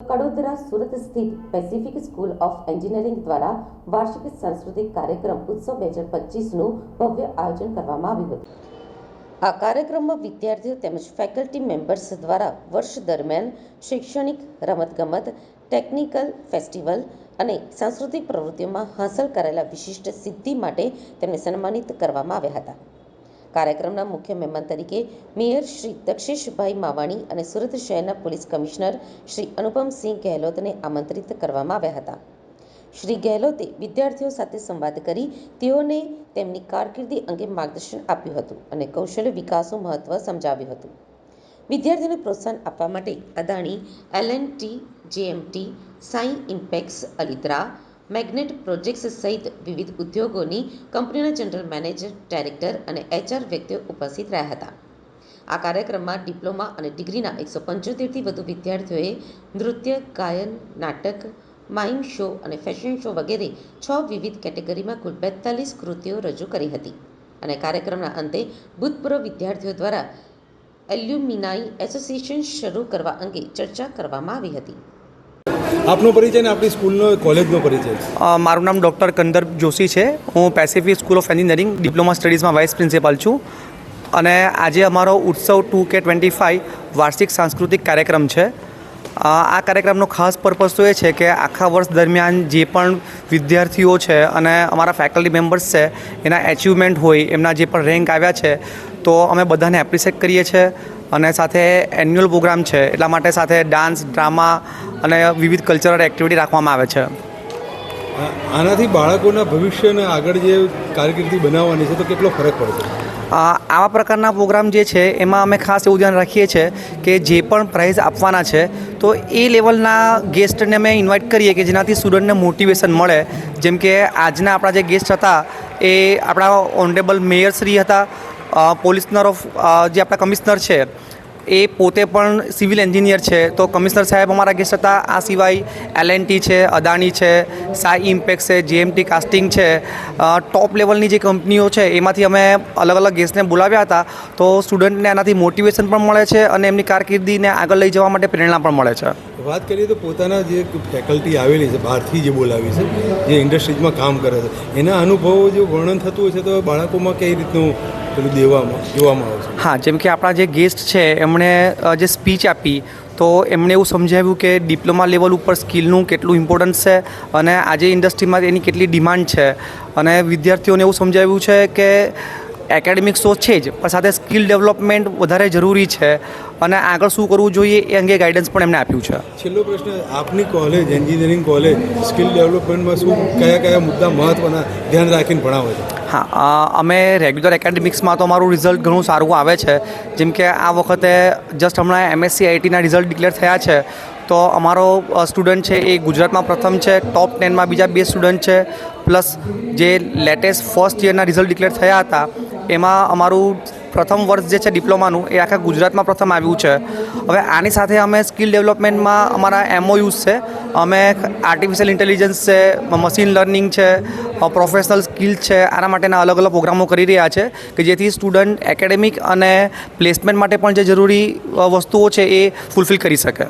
કડોદરા સુરત સ્થિત Pacific school of engineering દ્વારા વાર્ષિક સાંસ્કૃતિક કાર્યક્રમ ઉત્સવ બે હજાર પચીસનું ભવ્ય આયોજન કરવામાં આવ્યું હતું આ કાર્યક્રમમાં વિદ્યાર્થીઓ તેમજ ફેકલ્ટી મેમ્બર્સ દ્વારા વર્ષ દરમિયાન શૈક્ષણિક રમતગમત ટેકનિકલ ફેસ્ટિવલ અને સાંસ્કૃતિક પ્રવૃત્તિઓમાં હાંસલ કરેલા વિશિષ્ટ સિદ્ધિ માટે તેમને સન્માનિત કરવામાં આવ્યા હતા કાર્યક્રમના મુખ્ય મહેમાન તરીકે મેયર શ્રી દક્ષેશભાઈ માવાણી અને સુરત શહેરના પોલીસ કમિશનર શ્રી અનુપમસિંહ ગેહલોતને આમંત્રિત કરવામાં આવ્યા હતા. શ્રી ગેહલોતે વિદ્યાર્થીઓ સાથે સંવાદ કરી તેઓને તેમની કારકિર્દી અંગે માર્ગદર્શન આપ્યું હતું અને કૌશલ્ય વિકાસનું મહત્વ સમજાવ્યું હતું. વિદ્યાર્થીઓને પ્રોત્સાહન આપવા માટે Adani, L N T JMT Sai impex, Alidhra magnet projects સહિત વિવિધ ઉદ્યોગોની કંપનીના જનરલ મેનેજર, ડાયરેક્ટર અને એચઆર વ્યક્તિઓ ઉપસ્થિત રહ્યા હતા. આ કાર્યક્રમમાં ડિપ્લોમા અને ડિગ્રીના એકસો પંચોતેરથી વધુ વિદ્યાર્થીઓએ નૃત્ય, ગાયન, નાટક માઇમ શો અને ફેશન શો વગેરે છ વિવિધ કેટેગરીમાં કુલ બેતાલીસ કૃતિઓ રજૂ કરી હતી અને કાર્યક્રમના અંતે ભૂતપૂર્વ વિદ્યાર્થીઓ દ્વારા એલ્યુમિનાઈ એસોસિએશન શરૂ કરવા અંગે ચર્ચા કરવામાં આવી હતી. આપનો પરિચય ને આપણી સ્કૂલનો કોલેજનો પરિચય. મારું નામ ડૉક્ટર કંદર્પ જોશી છે. હું Pacific school of engineering diploma સ્ટડીઝમાં vice principal છું. અને આજે અમારો ઉત્સવ ટુ કે ટ્વેન્ટી ફાઇવ વાર્ષિક સાંસ્કૃતિક કાર્યક્રમ છે. આ કાર્યક્રમનો ખાસ પર્પઝ તો એ છે કે આખા વર્ષ દરમિયાન જે પણ વિદ્યાર્થીઓ છે અને અમારા ફેકલ્ટી મેમ્બર્સ છે, એના એચિવમેન્ટ હોય, એમના જે પણ રેન્ક આવ્યા છે, તો અમે બધાને એપ્રિશિએટ કરીએ છીએ અને સાથે એન્યુઅલ પ્રોગ્રામ છે, એટલા માટે સાથે ડાન્સ ડ્રામા અને વિવિધ કલ્ચરલ એક્ટિવિટી રાખવામાં આવે છે. આનાથી બાળકોના ભવિષ્યને આગળ જે કારકિર્દી બનાવવાની છે, તો કેટલો ફરક પડશે આવા પ્રકારના પ્રોગ્રામ જે છે, એમાં અમે ખાસ એવું ધ્યાન રાખીએ છીએ કે જે પણ પ્રાઇઝ આપવાના છે, તો એ લેવલના ગેસ્ટને અમે ઇન્વાઇટ કરીએ કે જેનાથી સ્ટુડન્ટને મોટિવેશન મળે. જેમ કે આજના આપણા જે ગેસ્ટ હતા, એ આપણા ઓનરેબલ મેયર શ્રી હતા પોલીસનર ઓફ જે આપણા કમિશનર છે એ પોતે પણ સિવિલ એન્જિનિયર છે. તો કમિશનર સાહેબ અમારા ગેસ્ટ હતા. આ સિવાય એલએનટી છે, અદાણી છે સાઈ ઇમ્પેક્સ છે જીએમટી કાસ્ટિંગ છે. ટોપ લેવલની જે કંપનીઓ છે, એમાંથી અમે અલગ અલગ ગેસ્ટને બોલાવ્યા હતા. તો સ્ટુડન્ટને આનાથી મોટિવેશન પણ મળે છે અને એમની કારકિર્દીને આગળ લઈ જવા માટે પ્રેરણા પણ મળે છે. વાત કરીએ તો પોતાના જે ફેકલ્ટી આવેલી છે, બહારથી જે બોલાવી છે, જે ઇન્ડસ્ટ્રીઝમાં કામ કરે છે, એના અનુભવો જો વર્ણન થતું હોય છે, તો બાળકોમાં કઈ રીતનું પેલું દેવામાં, જોવામાં આવે હા, જેમ કે આપણા જે ગેસ્ટ છે, એમણે જે સ્પીચ આપી, તો એમણે એવું સમજાવ્યું કે ડિપ્લોમા લેવલ ઉપર સ્કિલનું કેટલું ઇમ્પોર્ટન્સ છે અને આજે ઇન્ડસ્ટ્રીમાં એની કેટલી ડિમાન્ડ છે. અને વિદ્યાર્થીઓને એવું સમજાવ્યું છે કે એકેડેમિક્સ તો છે જ પણ સાથે સ્કિલ ડેવલપમેન્ટ વધારે જરૂરી છે અને આગળ શું કરવું જોઈએ એ અંગે ગાઈડન્સ પણ એમણે આપ્યું છે. છેલ્લો પ્રશ્ન આપની કોલેજ એન્જિનિયરિંગ કોલેજ સ્કિલ ડેવલપમેન્ટમાં શું કયા કયા મુદ્દા મહત્ત્વના ધ્યાન રાખીને ભણાવે છે? હા અમે રેગ્યુલર એકેડેમિક્સમાં તો અમારું રિઝલ્ટ ઘણું સારું આવે છે. જેમ કે આ વખતે જસ્ટ હમણાં એમએસસી આઈટીના રિઝલ્ટ ડિક્લેર થયા છે. તો અમારો સ્ટુડન્ટ છે એ ગુજરાતમાં પ્રથમ છે ટોપ ટેનમાં બીજા બે સ્ટુડન્ટ છે. પ્લસ જે લેટેસ્ટ ફર્સ્ટ યરના રિઝલ્ટ ડિક્લેર થયા હતા એમાં અમારું પ્રથમ વર્ષ જે છે ડિપ્લોમાનું, એ આખા ગુજરાતમાં પ્રથમ આવ્યું છે. હવે આની સાથે અમે સ્કિલ ડેવલપમેન્ટમાં અમારા એમઓયુઝ છે. અમે આર્ટિફિશિયલ ઇન્ટેલિજન્સ છે મશીન લર્નિંગ છે પ્રોફેશનલ સ્કિલ છે, આના માટેના અલગ અલગ પ્રોગ્રામો કરી રહ્યા છે કે જેથી સ્ટુડન્ટ એકેડેમિક અને પ્લેસમેન્ટ માટે પણ જે જરૂરી વસ્તુઓ છે એ ફૂલફિલ કરી શકે.